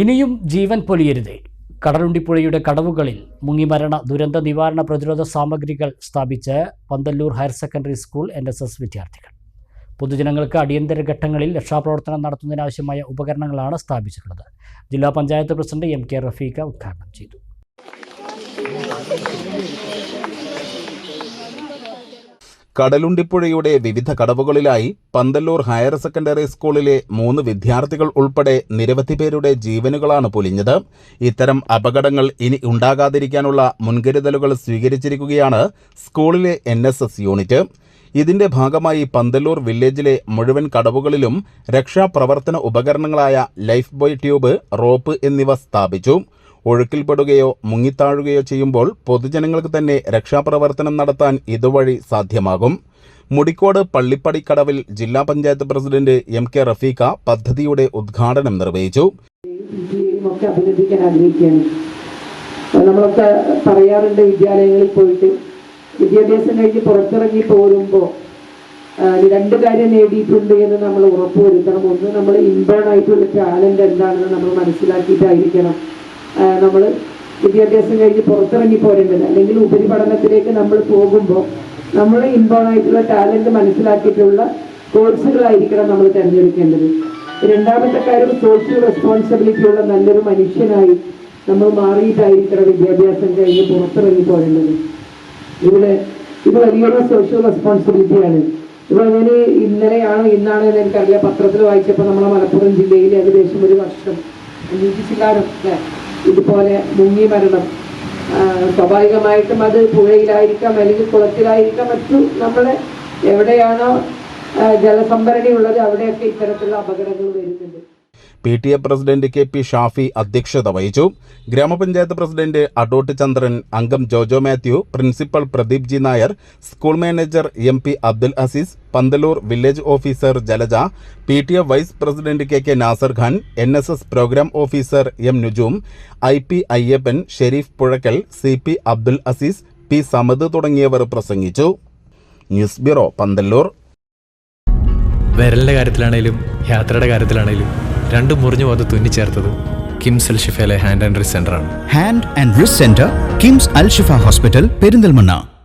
ഇനിയും ജീവൻ പൊലിയരുതേ. കടലുണ്ടിപ്പുഴയുടെ കടവുകളിൽ മുങ്ങിമരണ ദുരന്ത നിവാരണ പ്രതിരോധ സാമഗ്രികൾ സ്ഥാപിച്ച് Pandallur higher secondary school N S S വിദ്യാർത്ഥികൾ. പൊതുജനങ്ങൾക്ക് അടിയന്തര ഘട്ടങ്ങളിൽ രക്ഷാപ്രവർത്തനം നടത്തുന്നതിനാവശ്യമായ ഉപകരണങ്ങളാണ് സ്ഥാപിച്ചിട്ടുള്ളത്. ജില്ലാ panchayat president M K Rafeekha ഉദ്ഘാടനം ചെയ്തു. കടലുണ്ടിപ്പുഴയുടെ വിവിധ കടവുകളിലായി പന്തല്ലൂർ ഹയർ സെക്കൻഡറി സ്കൂളിലെ മൂന്ന് വിദ്യാർത്ഥികൾ ഉൾപ്പെടെ നിരവധി പേരുടെ ജീവനുകളാണ് പൊലിഞ്ഞത്. ഇത്തരം അപകടങ്ങൾ ഇനി ഉണ്ടാകാതിരിക്കാനുള്ള മുൻകരുതലുകൾ സ്വീകരിച്ചിരിക്കുകയാണ് സ്കൂളിലെ എൻ യൂണിറ്റ്. ഇതിന്റെ ഭാഗമായി പന്തല്ലൂർ വില്ലേജിലെ മുഴുവൻ കടവുകളിലും രക്ഷാപ്രവർത്തന ഉപകരണങ്ങളായ ലൈഫ് ബോയ് ട്യൂബ് റോപ്പ് എന്നിവ സ്ഥാപിച്ചു. ഒഴുക്കിൽപ്പെടുകയോ മുങ്ങിത്താഴുകയോ ചെയ്യുമ്പോൾ പൊതുജനങ്ങൾക്ക് തന്നെ രക്ഷാപ്രവർത്തനം നടത്താൻ ഇതുവഴി സാധ്യമാകും. മുടിക്കോട് പള്ളിപ്പടിക്കടവിൽ ജില്ലാ panchayat president M K Rafeekha പദ്ധതിയുടെ ഉദ്ഘാടനം നിർവഹിച്ചു. നമ്മളൊക്കെ പറയാറുണ്ട് വിദ്യാലയങ്ങളിൽ പോയിട്ട്. വിദ്യാഭ്യാസം കഴിഞ്ഞ് പുറത്തിറങ്ങി പോരുമ്പോൾ രണ്ട് കാര്യം നേടിയിട്ടുണ്ട് എന്ന് നമ്മൾ ഉറപ്പുവരുത്തണം. ഒന്ന് നമ്മൾ ഇൻബേൺ ആയിട്ടുള്ള ടാലന്റ് എന്താണെന്ന് നമ്മൾ മനസ്സിലാക്കിയിട്ടായിരിക്കണം. നമ്മൾ വിദ്യാഭ്യാസം കഴിഞ്ഞ് പുറത്തിറങ്ങി പോരേണ്ടത്. അല്ലെങ്കിൽ ഉപരിപഠനത്തിലേക്ക് നമ്മൾ പോകുമ്പോൾ നമ്മൾ ഇൻബോൺ ആയിട്ടുള്ള ടാലന്റ് മനസ്സിലാക്കിയിട്ടുള്ള കോഴ്സുകളായിരിക്കണം നമ്മൾ തിരഞ്ഞെടുക്കേണ്ടത്. രണ്ടാമത്തെ കാര്യം സോഷ്യൽ റെസ്പോൺസിബിലിറ്റി ഉള്ള നല്ലൊരു മനുഷ്യനായി നമ്മൾ മാറിയിട്ടായിരിക്കണം വിദ്യാഭ്യാസം കഴിഞ്ഞ് പുറത്തിറങ്ങി പോരേണ്ടത്. ഇവിടെ ഇത് വലിയൊരു സോഷ്യൽ റെസ്പോൺസിബിലിറ്റിയാണ് ഇപ്പൊ ഞാൻ ഇന്നലെയാണോ ഇന്നാണോ എന്ന് എനിക്കറിയില്ല. പത്രത്തിൽ വായിച്ചപ്പോൾ നമ്മളെ മലപ്പുറം ജില്ലയിൽ ഏകദേശം ഒരു വർഷം. അഞ്ച് ഇതുപോലെ മുങ്ങി മരണം സ്വാഭാവികമായിട്ടും അത് പുഴയിലായിരിക്കാം അല്ലെങ്കിൽ കുളത്തിലായിരിക്കാം. മറ്റു നമ്മളെ എവിടെയാണോ ജലസംഭരണി ഉള്ളത് അവിടെയൊക്കെ ഇത്തരത്തിലുള്ള അപകടങ്ങൾ വരുന്നുണ്ട്. P T A president K P Shafi അധ്യക്ഷത വഹിച്ചു. ഗ്രാമപഞ്ചായത്ത് പ്രസിഡന്റ് അഡോട്ട് ചന്ദ്രൻ അംഗം Jojo Mathew principal Pradeep G Nair school manager M P Abdul Azeez Panthalur village officer Jalaja P T A vice president K K Nasar Khan N S S program officer M Nujoom I P Ayyappan Shareef Puzhakkal C P Abdul Azeez P Samad തുടങ്ങിയവർ പ്രസംഗിച്ചു. News bureau Panthalloor വിരലിന്റെ കാര്യത്തിലാണേലും യാത്രയുടെ കാര്യത്തിലാണേലും രണ്ടും മുറിഞ്ഞു അത് തുന്നിച്ചേർത്തത് KIMS Al ഷിഫയിലെ hand and wrist centre ആണ് hand and wrist centre KIMS Alshifa hospital Perinthalmanna.